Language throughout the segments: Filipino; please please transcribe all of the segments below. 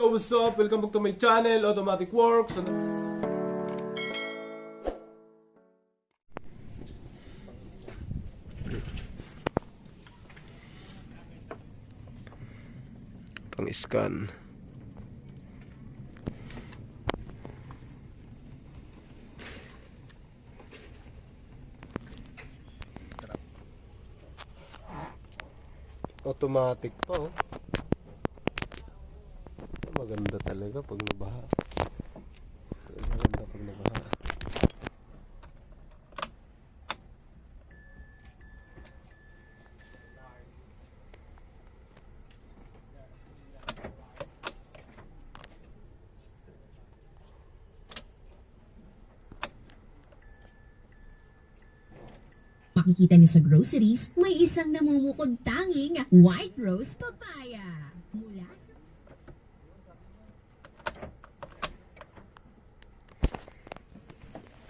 Yo, what's up? Welcome back to my channel, Automatic Works. Pang scan. Automatic pa oh. Maganda talaga pag nabaha. Maganda pag nabaha. Makikita niyo sa groceries, may isang namumukod tanging white rose papaya. Mula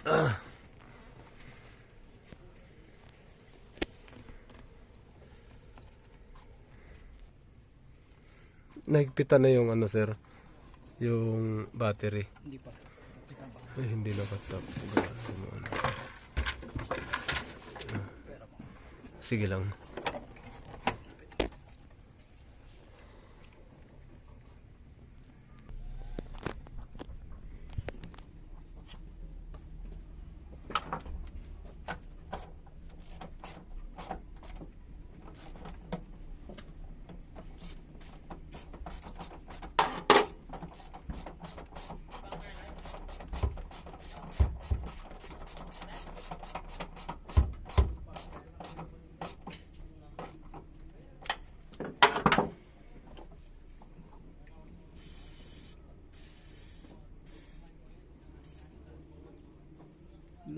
sa Nahigpitan na yung ano sir, yung battery. Hindi pa. Ay, hindi na katap. Ano. Sige lang.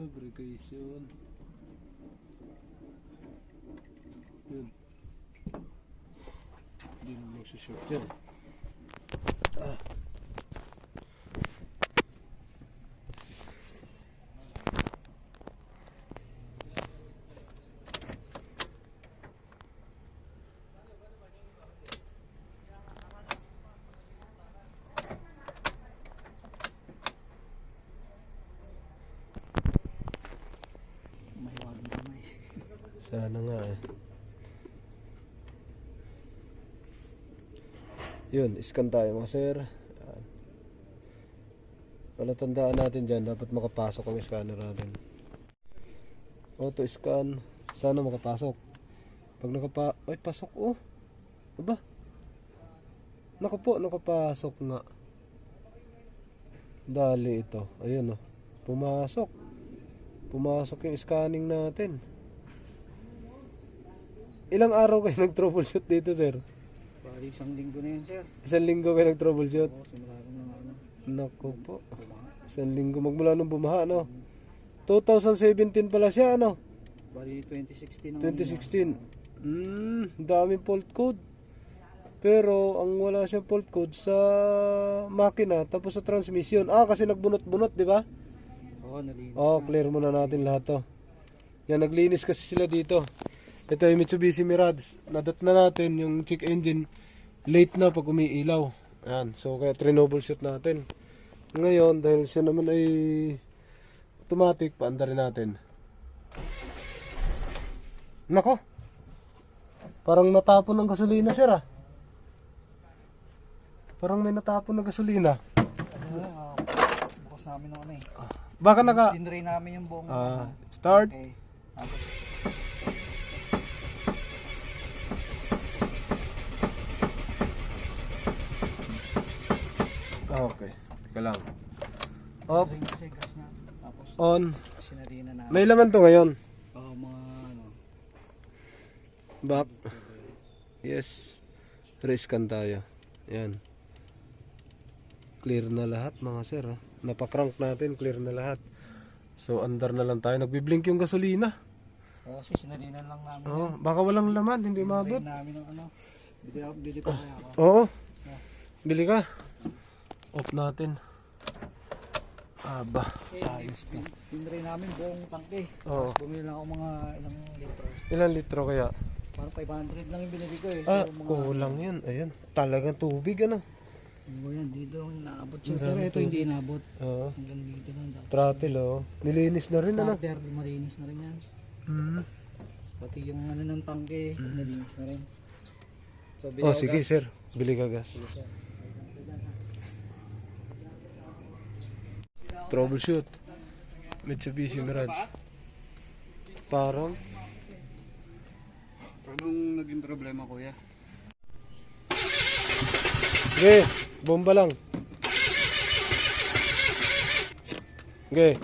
Lubrication. Yun. Hindi mo magsushort yan. Ah. May wagong kamay. Sana nga eh. Yun, scan tayo mga sir. Palatandaan natin dyan, dapat makapasok ang scanner natin. Auto scan, sana makapasok. Pag nakapa... Ay, pasok oh. Aba? Naku po, nakapasok nga. Dali ito. Ayun oh. Pumasok. Pumasok yung scanning natin. Ilang araw kayo nag-troubleshoot dito, sir? Bali isang linggo na yan, sir. Isang linggo kayo nag-troubleshoot? Oo, simula rin ng ano. Naku po. Bumaha. Isang linggo magmula nung bumaha, no? 2017 pala siya, ano? Bali 2016 ang 2016. Hmm, daming fault code. Pero ang wala siyang fault code sa makina tapos sa transmission. Ah, kasi nagbunot-bunot, di ba? Oo, nalinis Oh, clear muna natin lahat to. Yan, naglinis kasi sila dito. Ito yung Mitsubishi Mirage. Nadat na natin yung check engine. Late na pag umiilaw. Yan, so kaya troubleshoot natin. Ngayon, dahil siya naman ay automatic, paandarin natin. Nako. Parang natapon ng gasolina, sir ah. Parang may natapon ng gasolina. Ano, ah, bukas namin ng ano eh. Baka naka... Tinray namin yung buong Ah, ano. start. Okay. Tapos, Okay. Teka lang. Tinray kasi gas na. Tapos, on. sinarina namin. May laman to ngayon. Mga ano. Back. Yes. Rescan tayo. Yan. Clear na lahat mga sir. ah. Napakrank natin. Clear na lahat. So, under na lang tayo. Nagbiblink yung gasolina. Oo, kasi sinarina lang namin. Oh, baka walang laman. Hindi Tinray maabot. namin ng ano. Bili, ako- bili pa kaya ako. Oo. Bili ka. Off natin. Aba. Ayos na. Tinray namin buong tangke. Oo. Bumili lang ako mga ilang litro. Ilan litro kaya? Parang 500 lang yung binili ko eh. Ah, So, mga, kulang yan. Ayan. Talagang tubig ano. Oo yan, dito ang inaabot siya. Pero ito hindi inabot. Oo. Hanggang dito lang. Dapat Throttle oh. Nilinis na rin ano. starter, malinis na rin yan. Hmm. Pati yung ano ng tangke, nalinis na rin. So, bili Oh, sige gas. sir. Bili ka gas. Sige, sir. Troubleshoot. Mitsubishi Mirage. Parang Anong naging problema kuya? Okay, bomba lang. Okay.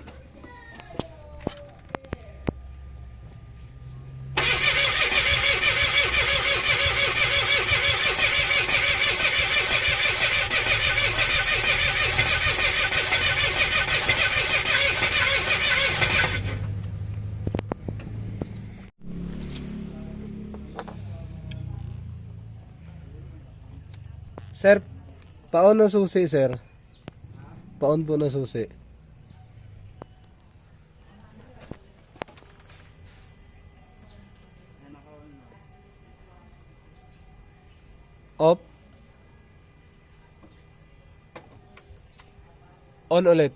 Paon na susi, sir. Paon po na susi. Off. On ulit.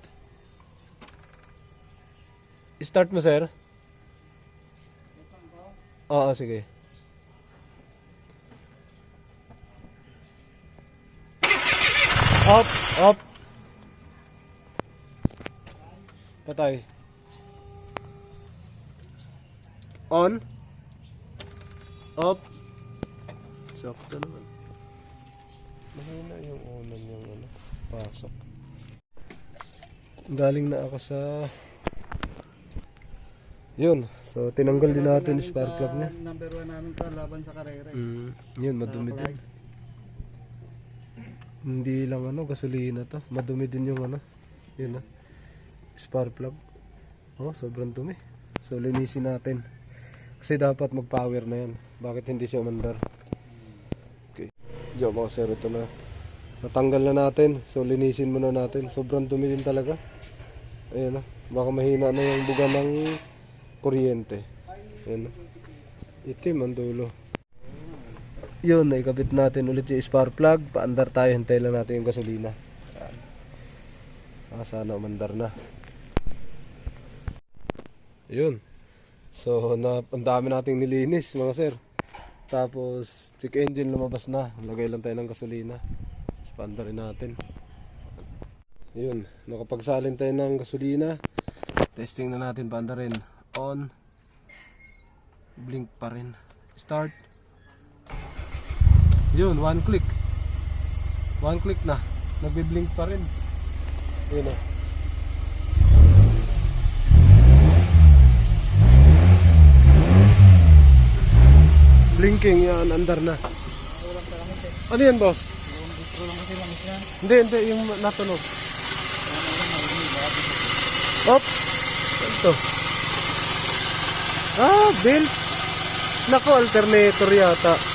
Start mo, sir. Oo, sige. Up, up. Patay. On. Up. Sakto naman. Mahina yung unan yung ano, pasok. Galing na ako sa yun, so tinanggal din natin yung spark plug niya. Number one namin to laban sa karera. eh. Mm, yun, madumi Sa din. Hindi lang ano, gasolina to. Madumi din yung ano. Yun na. Spark plug. Oh, sobrang dumi. So, linisin natin. Kasi dapat mag-power na yan. Bakit hindi siya umandar? Okay. Diyo mga sir, ito na. Natanggal na natin. So, linisin muna natin. Sobrang dumi din talaga. Ayan na. Baka mahina na yung buga ng kuryente. Ayan na. Itim ang dulo. Yun, naikabit natin ulit yung spark plug. Paandar tayo, hintay lang natin yung gasolina. Ah, sana umandar na. Yun. So, na, ang dami nating nilinis, mga sir. Tapos, check engine lumabas na. Lagay lang tayo ng gasolina. Tapos, paandarin natin. Yun, nakapagsalin tayo ng gasolina. Testing na natin paandarin. On. Blink pa rin. Start. Yun, one click. One click na. Nagbi-blink pa rin. Yun o. Blinking yan, andar na. Ano yan, boss? Hindi, hindi, yung natunog. Op! Ito. Ah, belt. Nako, alternator yata.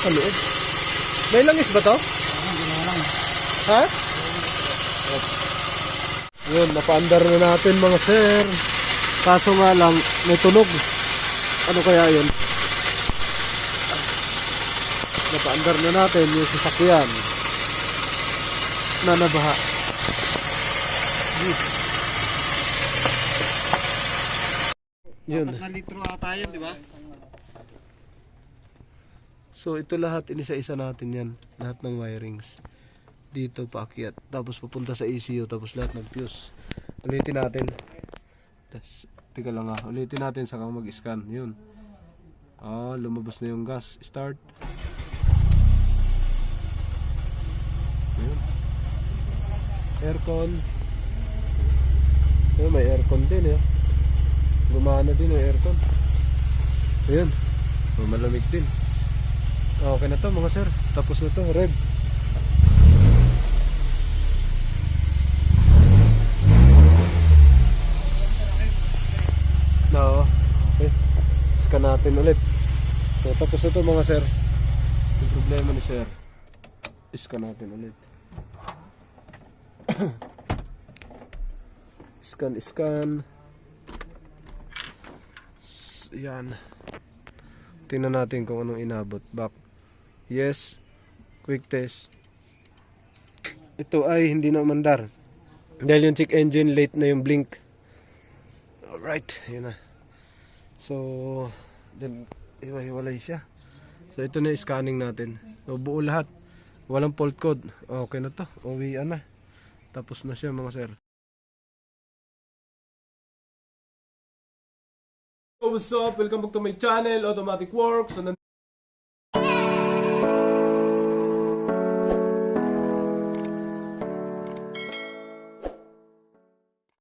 Sa loob. May langis ba to? Ha? Yun, napaandar na natin mga sir. Kaso nga lang, may tunog. Ano kaya yun? Napaandar na natin yung sasakyan. Na nabaha. Yun. Apat na litro ata yun, di ba? So ito lahat inisa-isa natin yan. Lahat ng wirings. Dito paakyat. Tapos pupunta sa ECU. Tapos lahat ng fuse. Ulitin natin. Tas, tika lang ha. Ulitin natin saka mag-scan. Yun. Ah, lumabas na yung gas. Start. Yun. Aircon. Ayun, may aircon din eh. Gumana din yung aircon. Ayun. So, malamig din. Okay na to mga sir. Tapos na to. Red. No. Okay. Scan natin ulit. So tapos na to mga sir. Yung problema ni sir. Scan natin ulit. Scan, scan. Yan. Tingnan natin kung anong inabot. Back. Yes. Quick test. Ito ay hindi na umandar. Dahil yung check engine late na yung blink. Alright, yun na. So, then, iwa-hiwalay siya. So, ito na yung scanning natin. So, buo lahat. Walang fault code. Okay na to. Uwian na. Tapos na siya mga sir. So, what's up? Welcome back to my channel, Automatic Works. So,